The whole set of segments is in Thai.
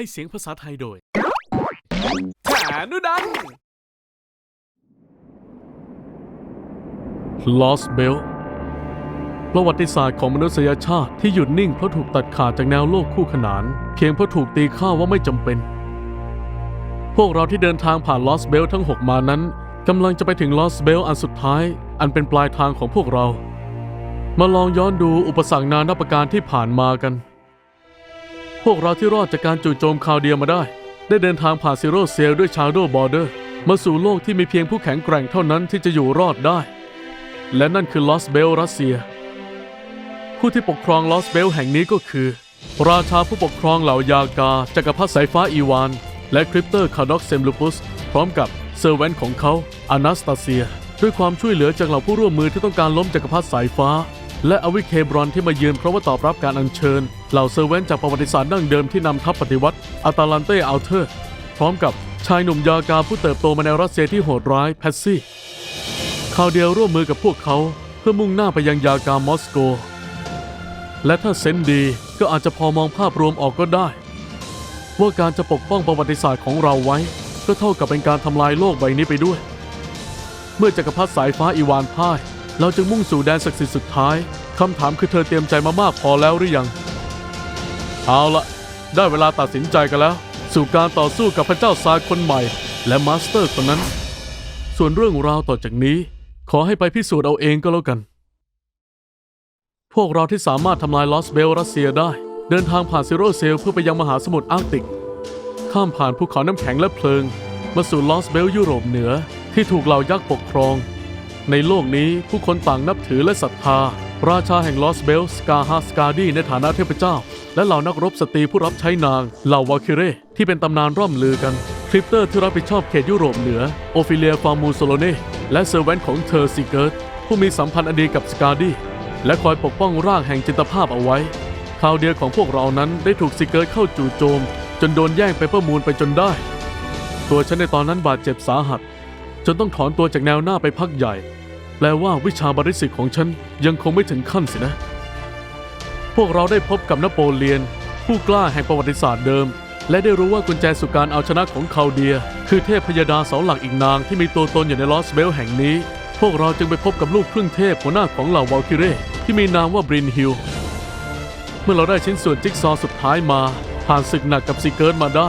ให้เสียงภาษาไทยโดยฐานุดัน Lost Bell ประวัติศาสตร์ของมนุษยชาติที่หยุดนิ่งเพราะถูกตัดขาดจากแนวโลกคู่ขนาน เพียงเพราะถูกตีค่าว่าไม่จำเป็น พวกเราที่เดินทางผ่าน Lost Bell ทั้ง 6 มานั้นกำลังจะไปถึง Lost Bell อันสุดท้าย อันเป็นปลายทางของพวกเรา มาลองย้อนดูอุปสรรคนานาประการที่ผ่านมากัน พวกเราที่รอดจากการจู่โจมคราวเดียวมาได้ ได้เดินทางผ่านซีโร่เซลด้วยชาโดบอร์เดอร์มาสู่โลกที่มีเพียงผู้แข็งแกร่งเท่านั้นที่จะอยู่รอดได้ และนั่นคือลอสเบลรัสเซีย ผู้ที่ปกครองลอสเบลแห่งนี้ก็คือ ราชาผู้ปกครองเหล่ายากาจักรพรรดิสายฟ้าอีวาน และคริปเตอร์คาร์ด็อกเซมลูปุส พร้อมกับเซอร์เวนของเขาอนาสตาเซีย ด้วยความช่วยเหลือจากเหล่าผู้ร่วมมือที่ต้องการล้มจักรพรรดิสายฟ้า และอวิเคบรอนที่มาเยือนเพราะว่าตอบรับการอัญเชิญ เหล่าเซอร์เวนจากประวัติศาสตร์ดั้งเดิมที่นำทัพปฏิวัติอัตาลันเตอัลเทอร์ พร้อมกับชายหนุ่มยากาผู้เติบโตมาในรัสเซียที่โหดร้ายแพสซี่คราวเดียวร่วมมือกับพวกเขาเพื่อมุ่งหน้าไปยังยากามอสโก และถ้าเซนดีก็อาจจะพอมองภาพรวมออกก็ได้ ว่าการจะปกป้องประวัติศาสตร์ของเราไว้ ก็เท่ากับเป็นการทำลายโลกใบนี้ไปด้วย เมื่อจักรพรรดิสายฟ้าอีวานพ่ายเราจึงมุ่งสู่แดนศักดิ์สิทธิ์สุดท้าย คำถามคือเธอเตรียมใจมามากพอแล้วหรือยัง เอาละได้เวลาตัดสินใจกันแล้ว สู่การต่อสู้กับพระเจ้าทรายคนใหม่ และมาสเตอร์คนนั้น ส่วนเรื่องราวต่อจากนี้ ขอให้ไปพิสูจน์เอาเองก็แล้วกัน พวกเราที่สามารถทำลายลอสเบลรัสเซียได้ เดินทางผ่านซิโรเซลเพื่อไปยังมหาสมุทรอาร์กติก ข้ามผ่านภูเขาน้ำแข็งและเพลิง มาสู่ลอสเบลยุโรปเหนือที่ถูกเหล่ายักษ์ปกครอง ในโลกนี้ผู้คนต่างนับถือและศรัทธา ราชาแห่งลอสเบลสกาฮาสกาดีในฐานะเทพเจ้า และเหล่านักรบสตรีผู้รับใช้นางเหล่าวาคิเรที่เป็นตำนานร่ำลือกันคริปเตอร์ที่รับผิดชอบเขตยุโรปเหนือโอฟิเลียฟาร์มูโซโลเนและเซอร์เวนของเธอซิเกิร์ตผู้มีสัมพันธ์อันดีกับสกาดีและคอยปกป้องร่างแห่งจิตภาพเอาไว้คราวเดียวของพวกเรานั้นได้ถูกซิเกิร์ตเข้าจู่โจม จนโดนแย่งไปประมูลไปจนได้ ตัวฉันในตอนนั้นบาดเจ็บสาหัส จนต้องถอนตัวจากแนวหน้าไปพักใหญ่ แปลว่าวิชาบริสิทธิ์ของฉันยังคงไม่ถึงขั้นสินะ พวกเราได้พบกับนโปเลียน ผู้กล้าแห่งประวัติศาสตร์เดิม และได้รู้ว่ากุญแจสู่การเอาชนะของคาเดีย คือเทพพยดาเสาหลักอีกนางที่มีตัวตนอยู่ในลอสเบลแห่งนี้ พวกเราจึงไปพบกับลูกครึ่งเทพหัวหน้าของเหล่าวอลคิเรที่มีนามว่าบรินฮิลเมื่อเราได้ชิ้นส่วนจิ๊กซอว์สุดท้ายมา ผ่านศึกหนักกับซีเกิร์มาได้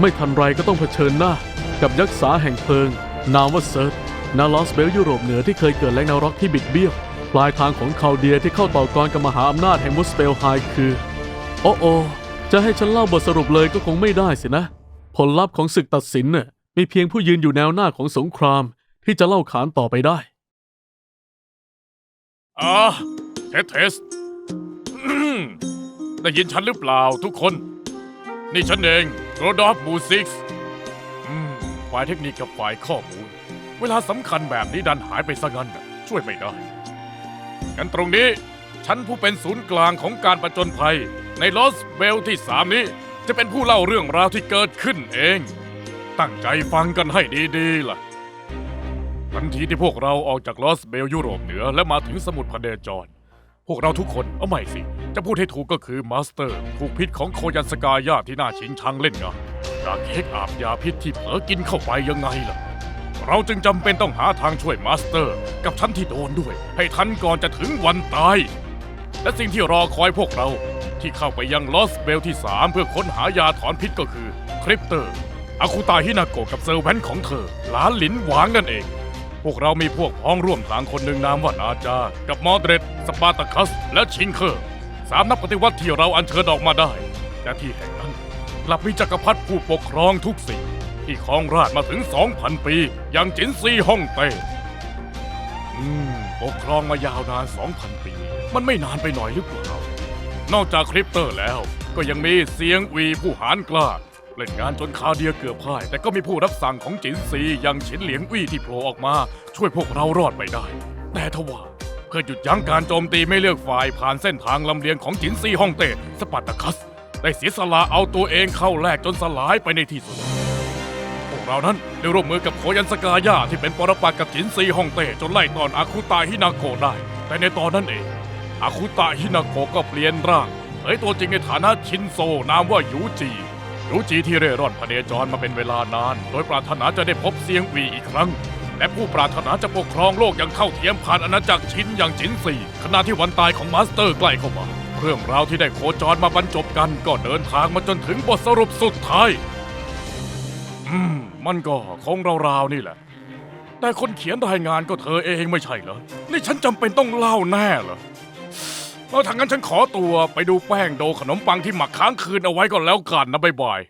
ไม่ทันไรก็ต้องเผชิญหน้า กับยักษ์สาแห่งเพลิง นามว่าเซิร์ นาลอสเบลยุโรปเหนือที่เคยเกิดแรงนร็อกที่บิดเบี้ยว ปลายทางของคาเดียที่เข้าต่อกรกับมหาอำนาจแห่งมุสเปลไฮคือ โอ้โอจะให้ฉันเล่าบทสรุปเลยก็คงไม่ได้สินะ ผลลัพธ์ของศึกตัดสินน่ะมีเพียงผู้ยืนอยู่แนวหน้าของสงครามที่จะเล่าขานต่อไปได้อ่าเทสเทสได้ยินฉันหรือเปล่าทุกคน นี่ฉันเองโรดอฟมูซิกส์ฝ่ายเทคนิคกับฝ่ายข้อมูล เวลาสำคัญแบบนี้ดันหายไปซะงั้นน่ะช่วยไม่ได้ งั้นตรงนี้ ฉันผู้เป็นศูนย์กลางของการประจนภัย ในลอสเบลที่สามนี้ จะเป็นผู้เล่าเรื่องราวที่เกิดขึ้นเอง ตั้งใจฟังกันให้ดีๆล่ะ ทันทีที่พวกเราออกจากลอสเบลยุโรปเหนือและมาถึงสมุทรพเดจร พวกเราทุกคนเอาใหม่สิ จะพูดให้ถูกก็คือมาสเตอร์ ถูกพิษของโคยันสกายาที่น่าชิงชังเล่นงาจากเค้กอาบยาพิษที่เผลอกินเข้าไปยังไงล่ะ เราจึงจำเป็นต้องหาทางช่วยมาสเตอร์ กับฉันที่โดนด้วย ให้ทันก่อนจะถึงวันตาย และสิ่งที่รอคอยพวกเราที่เข้าไปยังลอสเบลที่ 3 เพื่อค้นหายาถอนพิษก็คือคริปเตอร์อาคุตาฮินาโกะกับเซอร์แวนของเธอหลานหลินหวางนั่นเอง พวกเรามีพวกพ้องร่วมทางคนหนึ่งนามว่านาจา กับมอดเรตสปาตาคัส และชิงเคอร์สามนักปฏิวัติที่เราอัญเชิญออกมาได้และที่แห่งนั้นกลับมีจักรพรรดิผู้ปกครองทุกสิ่ง ที่ครองราชมาถึง 2,000 ปี อย่างจินซีฮ่องเต้อืมปกครองมายาวนาน 2,000 ปี มันไม่นานไปหน่อยหรือเปล่านอกจากคริปเตอร์แล้ว ก็ยังมีเสียงวีผู้หานกล้าเล่นงานจนคาเดียเกือบพ่าย แต่ก็มีผู้รับสั่งของจินซีอย่างฉินเหลียงวีที่โผล่ออกมา ช่วยพวกเรารอดไปได้ แต่ทว่าเพื่อหยุดยั้งการโจมตีไม่เลือกฝ่ายผ่านเส้นทางลำเลียงของจินซีฮ่องเต้สปาร์ตาคัส ได้เสียสละเอาตัวเองเข้าแลกจนสลายไปในที่สุด เรานั้นได้ร่วมมือกับโคยันสกายาที่เป็นปรปักษ์กับจินซีฮ่องเต้จนไล่ตอนอาคุตาฮินาโกะได้ แต่ในตอนนั้นเองอาคุตะฮินาโกะก็เปลี่ยนร่างเผยตัวจริงในฐานะชินโซนามว่ายูจีรู้จีที่เร่ร่อนพเนจรมาเป็นเวลานาน โดยปรารถนาจะได้พบเซียงวีอีกครั้ง และผู้ปรารถนาจะปกครองโลกอย่างเท่าเทียมผ่านอาณาจักรชินอย่างจินซีขณะที่วันตายของมาสเตอร์ใกล้เข้ามาเรื่องราวที่ได้โคจรมาบรรจบกันก็เดินทางมาจนถึงบทสรุปสุดท้าย อืม มันก็คงราวๆนี่แหละ แต่คนเขียนรายงานก็เธอเองไม่ใช่เหรอ นี่ฉันจำเป็นต้องเล่าแน่เหรอเอาทางั้นฉันขอตัวไปดูแป้งโดขนมปังที่หมักค้างคืนเอาไว้ก่อนแล้วกันนะบ๊ายบาย